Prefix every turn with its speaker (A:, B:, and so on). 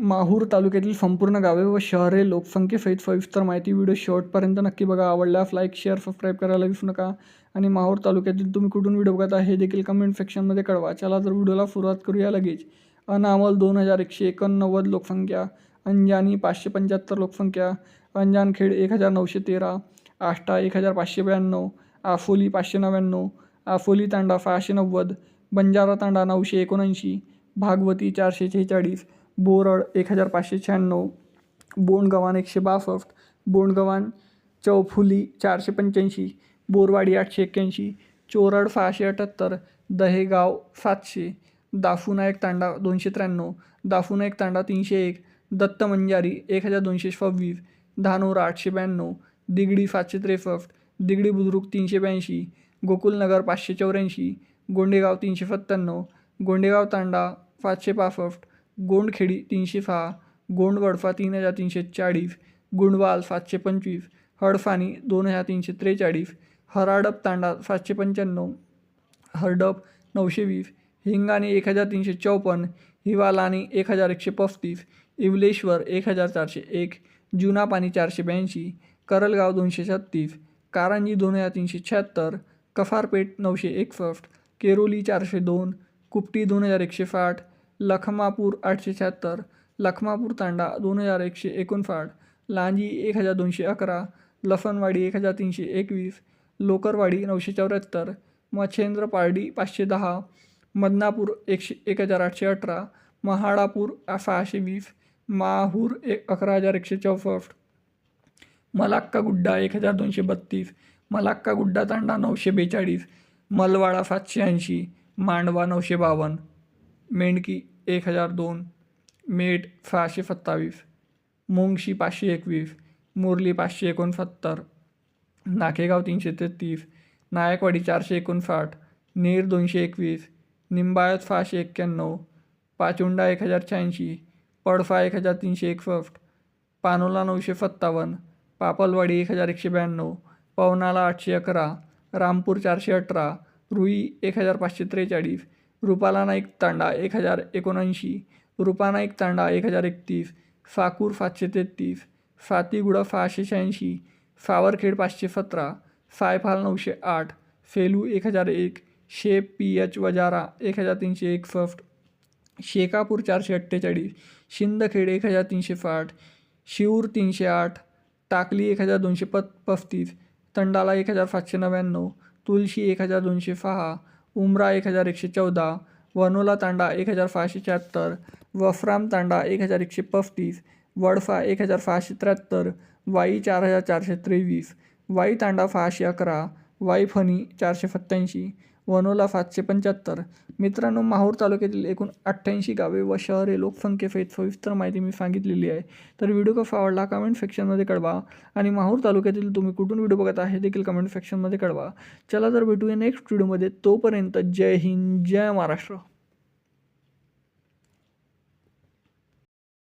A: माहूर तालुक्यातील संपूर्ण गावे व शहरे लोकसंख्येसहित सविस्तर माहिती व्हिडिओ शेवटपर्यंत नक्की बघा. आवडल्यास लाईक शेअर सबस्क्राईब करायला विसरू नका. आणि माहूर तालुक्यातील तुम्ही कुठून व्हिडिओ बघत आहे हे देखील कमेंट सेक्शनमध्ये कळवा. चला तर व्हिडिओला सुरुवात करूया लगेच. अनामल दोन हजार एकशे एकोणनव्वद लोकसंख्या अंजानी पाचशे पंच्याहत्तर लोकसंख्या अंजानखेड एक हजार नऊशे तेरा आष्टा एक हजार पाचशे ब्याण्णव आफोली पाचशे नव्याण्णव आफोली तांडा सहाशे नव्वद बंजारा तांडा नऊशे एकोणऐंशी भागवती चारशे शेहेचाळीस बोरड एक हजार पाचशे शहाण्णव बोंडगव्हाण एकशे बासष्ट बोंडगव्हाण चौफुली चारशे पंच्याऐंशी बोरवाडी आठशे एक्क्याऐंशी चोरड सहाशे अठ्ठ्याहत्तर दहेगाव सातशे दाफुनायक तांडा दोनशे त्र्याण्णव दाफुनायक तांडा तीनशे एक दत्त मंजारी एक हजार दोनशे सव्वीस धानोरा आठशे ब्याण्णव दिगडी सातशे त्रेसष्ट दिगडी बुद्रुक तीनशे ब्याऐंशी गोकुलनगर पाचशे चौऱ्याऐंशी गोंडेगाव तीनशे सत्त्याण्णव गोंडेगाव तांडा पाचशे पासष्ट गोंडखेडी तीनशे सहा गोंडवडफा तीन हजार तीनशे चाळीस गुंडवाल सातशे पंचवीस हडफानी दोन हजार तीनशे त्रेचाळीस हराडप तांडा सातशे पंच्याण्णव हरडप नऊशे वीस हिंगाणी एक हजार तीनशे चौपन्न हिवालानी एक हजार एकशे पस्तीस इवलेश्वर एक हजार चारशे एक जुनापाणी चारशे ब्याऐंशी करलगाव दोनशे छत्तीस कारंजी दोन हजार तीनशे शहात्तर कफारपेठ नऊशे एकसष्ट केरोली चारशे दोन कुपटी दोन हजार एकशे साठ लखमापूर आठशे शहात्तर लखमापूर तांडा दोन हजार एकशे एकोणसाठ लांजी एक हजार दोनशे अकरा लसणवाडी एक हजार तीनशे एकवीस लोकरवाडी नऊशे चौऱ्याहत्तर मच्छेंद्र पारडी पाचशे दहा मदनापूर एकशे एक हजार आठशे अठरा महाडापूर सहाशे वीस माहूर एक अकरा हजार एकशे चौसष्ट मलाक्का गुड्डा एक हजार दोनशे बत्तीस मलाक्का गुड्डा तांडा नऊशे बेचाळीस मलवाडा सातशे ऐंशी मांडवा नऊशे बावन्न मेंढकी एक हजार दोन मेट सहाशे सत्तावीस मुंगशी पाचशे एकवीस मुरली पाचशे एकोणसत्तर नाकेगाव तीनशे तेहतीस नायकवाडी चारशे एकोणसाठ नेर दोनशे एकवीस निंबाळत सहाशे एक्क्याण्णव पाचुंडा एक हजार शहाऐंशी पडफा एक हजार तीनशे एकसष्ट पानोला नऊशे सत्तावन्न पापलवाडी एक हजार एकशे ब्याण्णव पवनाला आठशे अकरा रामपूर चारशे अठरा रुई एक हजार पाचशे त्रेचाळीस रुपाला नाईक तांडा एक हजार एकोणऐंशी रुपा नाईक तांडा एक हजार एकतीस साकूर सातशे तेहतीस सातीगुडा सहाशे शहाऐंशी सावरखेड पाचशे सतरा सायफाल नऊशे आठ सेलू एक हजार एक शेप पी एच वजारा एक हजार तीनशे एकसष्ट शेकापूर चारशे अठ्ठेचाळीस शिंदखेड एक हजार तीनशे साठ शिऊर तीनशे आठ टाकली एक हजार दोनशे प पस्तीस तंडाला एक हजार सातशे नव्याण्णव तुळशी एक हजार दोनशे सहा उमरा एक हजार एकशे चौदा वनोला तांडा एक हजार सहाशे शहात्तर वफराम तांडा एक हजार एकशे पस्तीस वडफा एक हजार सहाशे त्र्याहत्तर वाई चार हजार चारशे त्रेवीस वाई तांडा सहाशे अकरा वाई फणी चारशे सत्त्याऐंशी वनोला सातशे पंच्याहत्तर. मित्रांनो माहूर तालुक्यातील एकूण अठ्ठ्याऐंशी गावे व शहरे लोकसंख्येसहित सविस्तर माहिती मी सांगितलेली आहे. तर व्हिडिओ कसा आवडला कमेंट सेक्शनमध्ये कळवा आणि माहूर तालुक्यातील तुम्ही कुठून व्हिडिओ बघत आहे देखील कमेंट सेक्शनमध्ये कळवा. चला तर भेटूया नेक्स्ट व्हिडिओमध्ये तोपर्यंत जय हिंद जय महाराष्ट्र.